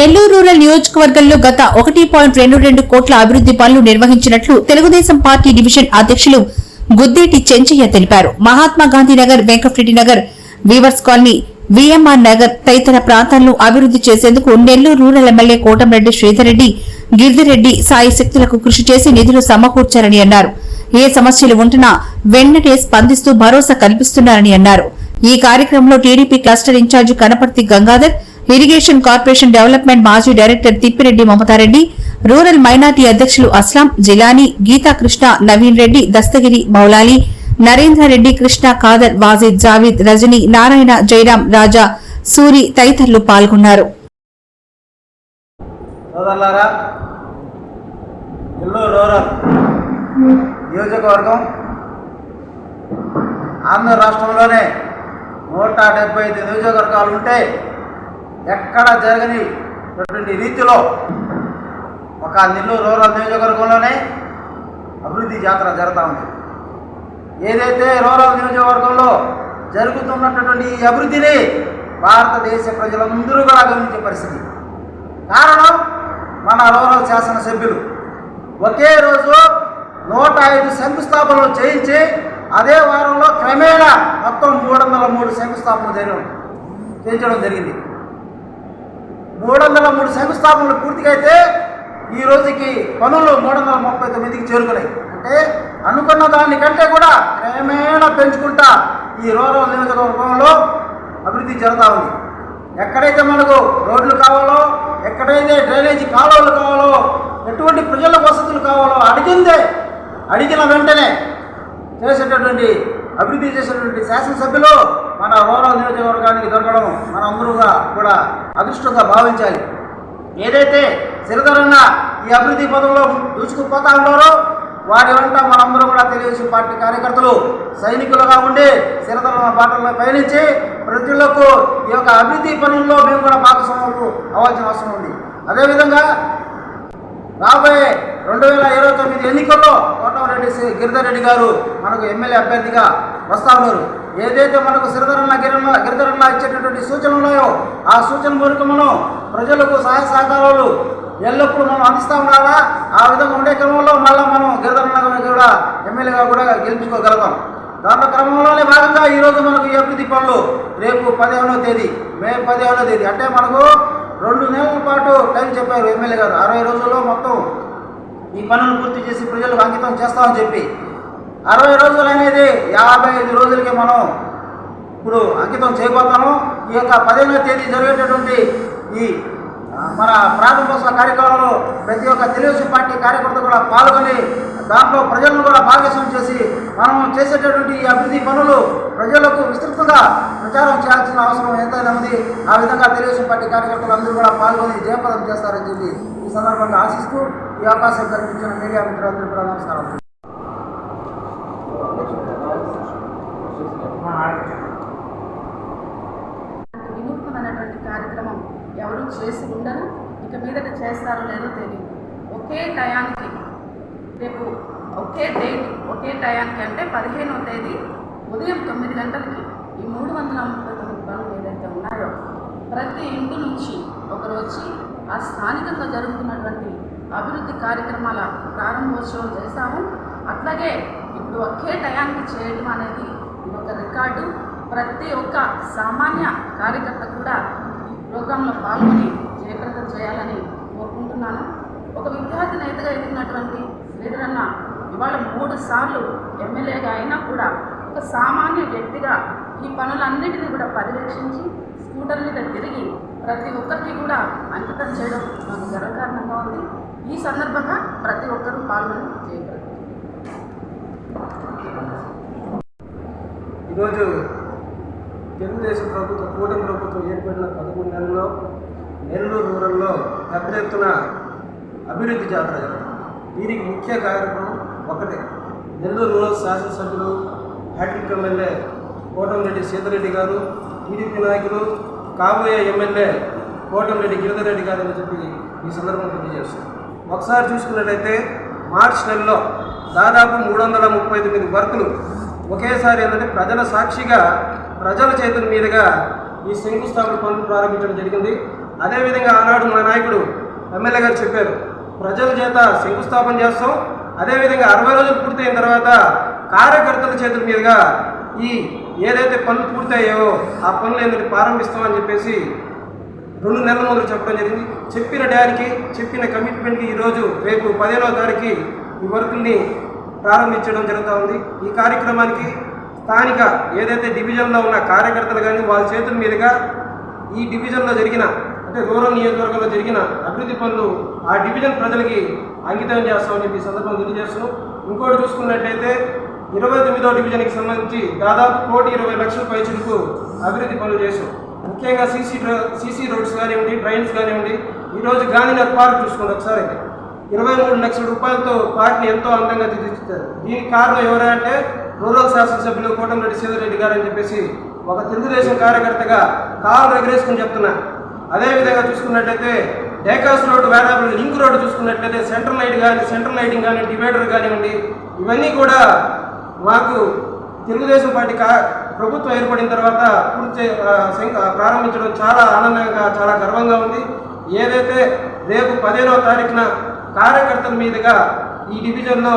Nellore rural నియోజకవర్గంలో గత ఒకటి పాయింట్ రెండు రెండు కోట్ల అభివృద్ది పనులు నిర్వహించినట్లు తెలుగుదేశం పార్టీ డివిజన్ అధ్యక్షులు గుద్దేటి చెంచయ్య తెలిపారు. Mahatma Gandhi Nagar Venkatareddy Nagar weavers colony V M R Nagar తదితర ప్రాంతాలను అభివృద్ది చేసేందుకు నెల్లూరు రూరల్ ఎమ్మెల్యే కోటంరెడ్డి శ్రీధర్రెడ్డి గిరిధిరెడ్డి సాయి శక్తులకు కృషి చేసి నిధులు సమకూర్చారని అన్నారు. ఏ సమస్యలు ఉంటున్నా వెంటనే స్పందిస్తూ భరోసా కల్పిస్తున్నారని అన్నారు. ఈ కార్యక్రమంలో TDP cluster incharge Kanaparthi Gangadhar irrigation corporation development మాజీ director Tippireddy Mamata Reddy rural minority అధ్యక్షులు అస్లాం జిలానీ గీతాకృష్ణ నవీన్ రెడ్డి దస్తగిరి మౌలాలి నరేంద్రారెడ్డి కృష్ణ ఖాదర్ వాజిద్ జావీద్ రజని నారాయణ జయరాం రాజా సూరి తదితరులు పాల్గొన్నారు. నియోజకవర్గం ఆంధ్ర రాష్ట్రంలోనే నూట డెబ్బై ఐదు నియోజకవర్గాలు ఉంటే ఎక్కడ జరగని రీతిలో ఒక నెల్లూరు రూరల్ నియోజకవర్గంలోనే అభివృద్ధి జాతర జరుగుతూ ఉంది. ఏదైతే రూరల్ నియోజకవర్గంలో జరుగుతున్నటువంటి ఈ అభివృద్ధిని భారతదేశ ప్రజలందరూ కూడా గమనించే పరిస్థితి. కారణం మన రూరల్ శాసనసభ్యులు. ఒకే రోజు నూట ఐదు శంకుస్థాపనలు చేయించి అదే వారంలో క్రమేణా మొత్తం మూడు వందల మూడు శంకుస్థాపనలు జరిగిన చేయించడం జరిగింది. మూడు వందల మూడు శంకుస్థాపనలు పూర్తికైతే అయితే ఈ రోజుకి పనులు మూడు వందల ముప్పై తొమ్మిదికి చేరుకున్నాయి. అంటే అనుకున్న దానికంటే కూడా క్రమేణా పెంచుకుంటా ఈ రూరల్ నియోజకవర్గంలో అభివృద్ధి జరుగుతూ ఉంది. ఎక్కడైతే మనకు రోడ్లు కావాలో ఎక్కడైతే డ్రైనేజీ కాలువలు కావాలో ఎటువంటి ప్రజల వసతులు కావాలో అడిగిందే అడిగిన వెంటనే చేసేటటువంటి అభివృద్ధి చేసేటువంటి శాసనసభ్యులు మన రూరల్ నియోజకవర్గానికి దొరకడం మన అందరూగా కూడా అదృష్టంగా భావించాలి. ఏదైతే సిరధరన్న ఈ అభివృద్ధి పదంలో దూసుకుపోతా ఉన్నారో వారి వెంట మనందరూ కూడా తెలుగుదేశం పార్టీ కార్యకర్తలు సైనికులుగా ఉండి సిరధరన్న బాటల్లో పయనించి ప్రజలకు ఈ యొక్క అభివృద్ధి పనుల్లో మేము కూడా భాగస్వాములు అవ్వాల్సిన అవసరం ఉంది. అదేవిధంగా రాబోయే రెండు వేల ఇరవై తొమ్మిది ఎన్నికల్లో కోటమరెడ్డి శ్రీ గిరిధర్ రెడ్డి గారు మనకు ఎమ్మెల్యే అభ్యర్థిగా వస్తా ఉన్నారు. ఏదైతే మనకు శ్రీధరన్న గిరన్న గిరిధరన్న ఇచ్చేటటువంటి సూచనలు ఉన్నాయో ఆ సూచన మేరకు మనం ప్రజలకు సహాయ సహకారాలు ఎల్లప్పుడూ మనం అందిస్తూ ఉండాలా? ఆ విధంగా ఉండే క్రమంలో మళ్ళీ మనం గిరిధరన్న కూడా ఎమ్మెల్యేగా కూడా గెలిపించుకోగలుగుతాం. దాంట్లో క్రమంలోనే భాగంగా ఈరోజు మనకు ఈ అభివృద్ధి పనులు రేపు పదిహేనో తేదీ మే పదిహేనో తేదీ. అంటే మనకు రెండు నెలల పాటు టైం చెప్పారు ఎమ్మెల్యే గారు. అరవై రోజుల్లో మొత్తం ఈ పనులు పూర్తి చేసి ప్రజలకు అంకితం చేస్తామని చెప్పి. అరవై రోజులు అనేది యాభై ఐదు రోజులకి మనం ఇప్పుడు అంకితం చేయబోతాము ఈ యొక్క పదిహేనవ తేదీ జరిగేటటువంటి ఈ మన ప్రారంభోత్సవ కార్యక్రమంలో ప్రతి ఒక్క తెలుగుదేశం పార్టీ కార్యకర్త కూడా పాల్గొని దాంట్లో ప్రజలను కూడా భాగస్వామ్యం చేసి మనం చేసేటటువంటి ఈ అభివృద్ధి పనులు ప్రజలకు విస్తృతంగా ప్రచారం చేయాల్సిన అవసరం ఎంతైనా ఉంది ఆ విధంగా తెలుగుదేశం పార్టీ కార్యకర్తలు అందరూ కూడా పాల్గొని జయప్రదం చేస్తారని చెప్పి ఈ సందర్భంగా ఆశిస్తూ ఈ అవకాశం కల్పించిన మీడియా మిత్రులందరూ కూడా నమస్కారం. వినూత్నమైనటువంటి కార్యక్రమం ఎవరు చేసి ఉండరు. ఇక మీదట చేస్తారో లేదో తెలియదు ఒకే టయానికి రేపు ఒకే డేట్ ఒకే టయానికి అంటే పదిహేనవ తేదీ ఉదయం తొమ్మిది గంటలకి ఈ మూడు వందల ముప్పై తొమ్మిది పనులు ఏదైతే ఉన్నాయో ప్రతి ఇంటి నుంచి ఒకరు వచ్చి ఆ స్థానికంగా జరుగుతున్నటువంటి అభివృద్ధి కార్యక్రమాల ప్రారంభోత్సవం చేశాము. అట్లాగే ఇప్పుడు ఒకే టయానికి చేయడం అనేది ఒక రికార్డు. ప్రతి ఒక్క సామాన్య కార్యకర్త కూడా ప్రోగ్రాంలో పాల్గొని జయప్రదం చేయాలని కోరుకుంటున్నాను. ఒక విద్యార్థి నేతగా ఎదిగినటువంటి శ్రీధరన్న ఇవాళ మూడు సార్లు ఎమ్మెల్యేగా అయినా కూడా ఒక సామాన్య వ్యక్తిగా ఈ పనులన్నిటినీ కూడా పర్యవేక్షించి స్కూటర్ మీద తిరిగి ప్రతి ఒక్కరికి కూడా అంకితం చేయడం నాకు గర్వకారణంగా ఉంది. ఈ సందర్భంగా ప్రతి ఒక్కరూ పాల్గొని చేయగలరు ఈరోజు తెలుగుదేశం ప్రభుత్వం కూటమి ప్రభుత్వం ఏర్పడిన పదకొండు నెలల్లో నెల్లూరు రూరల్లో పెద్ద ఎత్తున అభివృద్ధి జాతర దీనికి ముఖ్య కార్యక్రమం ఒకటే. నెల్లూరు రూరల్ శాసనసభ్యులు హ్యాట్రిక్ ఎమ్మెల్యే కోటంరెడ్డి సీతారెడ్డి గారు టీడీపీ నాయకులు కాబోయే ఎమ్మెల్యే కోటంరెడ్డి గిరిధరెడ్డి గారు అని చెప్పి ఈ సందర్భంగా తెలియజేస్తున్నాం ఒకసారి చూసుకున్నట్లయితే మార్చి నెలలో దాదాపు మూడు వందల ముప్పై తొమ్మిది వర్కులు ఒకేసారి ఏంటంటే ప్రజల సాక్షిగా ప్రజల చేతుల మీదుగా ఈ శంకుస్థాపన పనులు ప్రారంభించడం జరిగింది. అదేవిధంగా ఆనాడు మా నాయకుడు ఎమ్మెల్యే గారు చెప్పారు ప్రజల చేత శంకుస్థాపన చేస్తాం. అదేవిధంగా అరవై రోజులు పూర్తయిన తర్వాత కార్యకర్తల చేతుల మీదుగా ఈ ఏదైతే పనులు పూర్తయ్యాయో ఆ పనులు ఏంటంటే ప్రారంభిస్తామని చెప్పేసి రెండు నెలల ముందు చెప్పడం జరిగింది. చెప్పిన డ్యాన్కి చెప్పిన కమిట్మెంట్కి ఈరోజు రేపు పదిహేనవ తారీఖు ఈ వర్కుల్ని ప్రారంభించడం జరుగుతూ ఉంది. ఈ కార్యక్రమానికి స్థానిక ఏదైతే డివిజన్లో ఉన్న కార్యకర్తలు కానీ వాళ్ళ చేతుల మీదుగా ఈ డివిజన్లో జరిగిన అంటే రూరల్ నియోజకవర్గంలో జరిగిన అభివృద్ధి పనులు ఆ డివిజన్ ప్రజలకి అంకితం చేస్తామని చెప్పి సందర్భం సందర్భంగా తెలియజేస్తున్నాం. ఇంకోటి చూసుకున్నట్లయితే ఇరవై తొమ్మిదో డివిజన్కి సంబంధించి దాదాపు కోటి ఇరవై లక్షల పైచులకు అభివృద్ధి పనులు చేశాం. ముఖ్యంగా సీసీ సీసీ రోడ్స్ కానివ్వండి డ్రైన్స్ కానివ్వండి ఈరోజు గాంధీనగర్ పార్క్ చూసుకోండి ఒకసారి. ఇరవై మూడు లక్షల రూపాయలతో పార్క్ని ఎంతో అందంగా తీర్చిస్తారు దీనికి కారణం ఎవరంటే రూరల్ శాసనసభ్యులు కోటంరెడ్డి సీతారెడ్డి గారు అని చెప్పేసి ఒక తెలుగుదేశం కార్యకర్తగా కాలు ఎగరేసుకుని చెప్తున్నా. అదేవిధంగా చూసుకున్నట్లయితే డేకాస్ రోడ్ వేరాబుల్ లింక్ రోడ్ చూసుకున్నట్లయితే సెంట్రల్ లైట్ కానీ సెంట్రల్ లైటింగ్ కానీ డివైడర్ కానివ్వండి ఇవన్నీ కూడా మాకు తెలుగుదేశం పార్టీ కా ప్రభుత్వం ఏర్పడిన తర్వాత పూర్తి ప్రారంభించడం చాలా ఆనందంగా చాలా గర్వంగా ఉంది. ఏదైతే రేపు పదిహేనవ తారీఖున కార్యకర్తల మీదుగా ఈ డివిజన్లో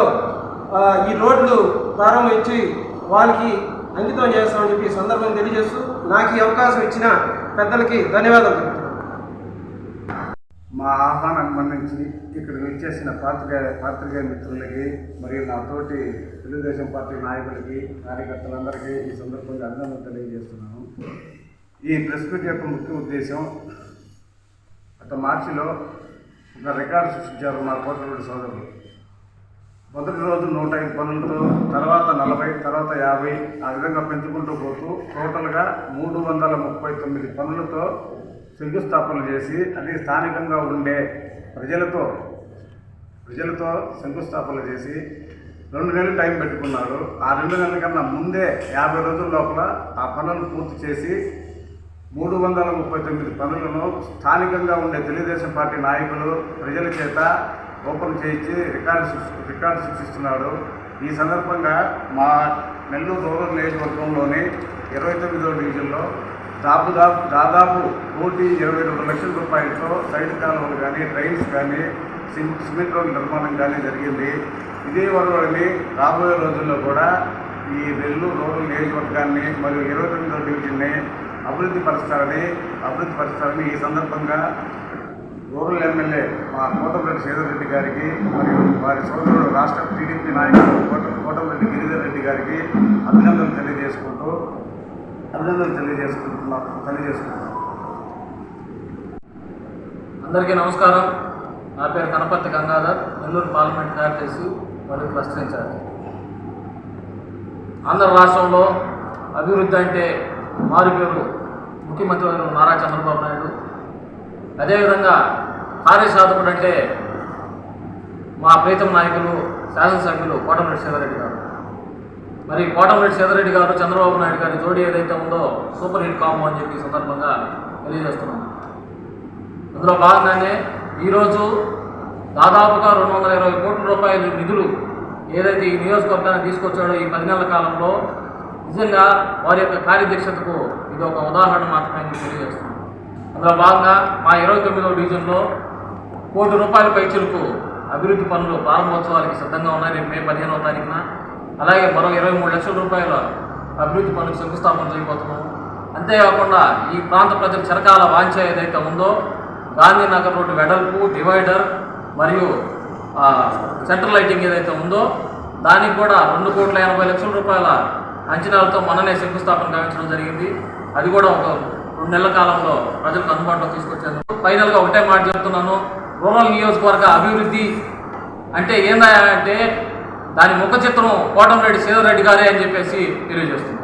ఈ రోడ్లు ప్రారంభించి వాళ్ళకి అంకితం చేస్తామని చెప్పి సందర్భం తెలియజేస్తూ నాకు ఈ అవకాశం ఇచ్చిన పెద్దలకి ధన్యవాదాలు మా ఆహ్వానాన్ని మన్నించి ఇక్కడ విచ్చేసిన పాత్రికేయ పాత్రికేయ మిత్రులకి మరియు నాతోటి తెలుగుదేశం పార్టీ నాయకులకి కార్యకర్తలందరికీ ఈ సందర్భంగా అభినందనలు తెలియజేస్తున్నాను. ఈ ప్రెస్ మీట్ యొక్క ముఖ్య ఉద్దేశం గత మార్చిలో ఒక రికార్డు సృష్టించారు మా కోటరెడ్డి సోదరులు. మొదటి రోజు నూట ఐదు పనులతో తర్వాత నలభై తర్వాత యాభై ఆ విధంగా పెంచుకుంటూ పోతూ టోటల్గా మూడు వందల ముప్పై తొమ్మిది పనులతో శంకుస్థాపన చేసి అది స్థానికంగా ఉండే ప్రజలతో ప్రజలతో శంకుస్థాపన చేసి రెండు నెలలు టైం పెట్టుకున్నారు. ఆ రెండు నెలల కన్నా ముందే యాభై రోజుల లోపల ఆ పనులను పూర్తి చేసి మూడు వందల ముప్పై తొమ్మిది పనులను స్థానికంగా ఉండే తెలుగుదేశం పార్టీ నాయకులు ప్రజల చేత ఓపెన్ చేయించి రికార్డు రికార్డు సృష్టిస్తున్నాడు. ఈ సందర్భంగా మా నెల్లూరు రూరల్ నియోజకవర్గంలోని ఇరవై తొమ్మిదో డివిజన్లో దాదాపు దాదాపు కోటి ఇరవై రెండు లక్షల రూపాయలతో సైడ్ కాలువలు కానీ ట్రైన్స్ కానీ సిమెంట్ రోడ్ల నిర్మాణం కానీ జరిగింది. ఇదే వరవడిని రాబోయే రోజుల్లో కూడా ఈ నెల్లూరు రూరల్ నియోజకవర్గాన్ని మరియు ఇరవై తొమ్మిదో డివిజన్ని అభివృద్ధి పరుస్తారని అభివృద్ధి పరుస్తారని ఈ సందర్భంగా రూరల్ ఎమ్మెల్యే మా కోటమిరెడ్డి శ్రీధర్ గారికి మరియు వారి సోదరుడు రాష్ట్ర టీడీపీ నాయకుడు కోట కోటమిరెడ్డి గిరిధర్ రెడ్డి గారికి అభినందనలు తెలియజేసుకుంటూ అభినందనలు తెలియజేసుకుంటున్నాం తెలియజేసుకుంటున్నాం. అందరికీ నమస్కారం. నా పేరు కనపర్తి గంగాధర్. నెల్లూరు పార్లమెంట్ కార్యదర్శి మరియు క్లస్టర్ ఇన్ఛార్జ్ ఆంధ్ర రాష్ట్రంలో అభివృద్ధి అంటే మారు పేరు ముఖ్యమంత్రి నారా చంద్రబాబు నాయుడు అదేవిధంగా కార్యసాధకుడు అంటే మా ప్రీతం నాయకులు శాసనసభ్యులు కోటమిరెడ్డి సేదరెడ్డి గారు. మరి కోటమిరెడ్డి సేదరెడ్డి గారు చంద్రబాబు నాయుడు గారి జోడి ఏదైతే ఉందో సూపర్ హిట్ కాంబో అని చెప్పి సందర్భంగా తెలియజేస్తున్నాం. అందులో భాగంగానే ఈరోజు దాదాపుగా రెండు వందల ఇరవై కోట్ల రూపాయల నిధులు ఏదైతే ఈ నియోజకవర్గాన్ని తీసుకొచ్చాడో ఈ పది నెలల కాలంలో నిజంగా వారి యొక్క కార్యదీక్షతకు ఇది ఒక ఉదాహరణ మాత్రమే తెలియజేస్తుంది అందులో భాగంగా మా ఇరవై తొమ్మిదవ డివిజన్లో కోటి రూపాయల పైచులకు అభివృద్ధి పనులు ప్రారంభోత్సవాలకి సిద్ధంగా ఉన్నాయి. రేపు మే పదిహేనవ తారీఖున. అలాగే మరో ఇరవై మూడు లక్షల రూపాయల అభివృద్ధి పనులకు శంకుస్థాపన చేయబోతున్నాం. అంతేకాకుండా ఈ ప్రాంత ప్రజల చిరకాల వాంఛ ఏదైతే ఉందో గాంధీనగర్ రోడ్డు వెడల్పు డివైడర్ మరియు సెంట్రల్ లైటింగ్ ఏదైతే ఉందో దానికి కూడా రెండు కోట్ల ఎనభై లక్షల రూపాయల అంచనాలతో మననే శంకుస్థాపన గావించడం జరిగింది. అది కూడా ఒక రెండు నెలల కాలంలో ప్రజలకు అందుబాటులో తీసుకొచ్చేందుకు ఫైనల్గా ఒకటే మాట చెప్తున్నాను. రూరల్ నియోజకవర్గ అభివృద్ధి అంటే ఏందా అంటే దాని ముఖ చిత్రం కోటంరెడ్డి రెడ్డి గారే అని చెప్పేసి తెలియజేస్తున్నాను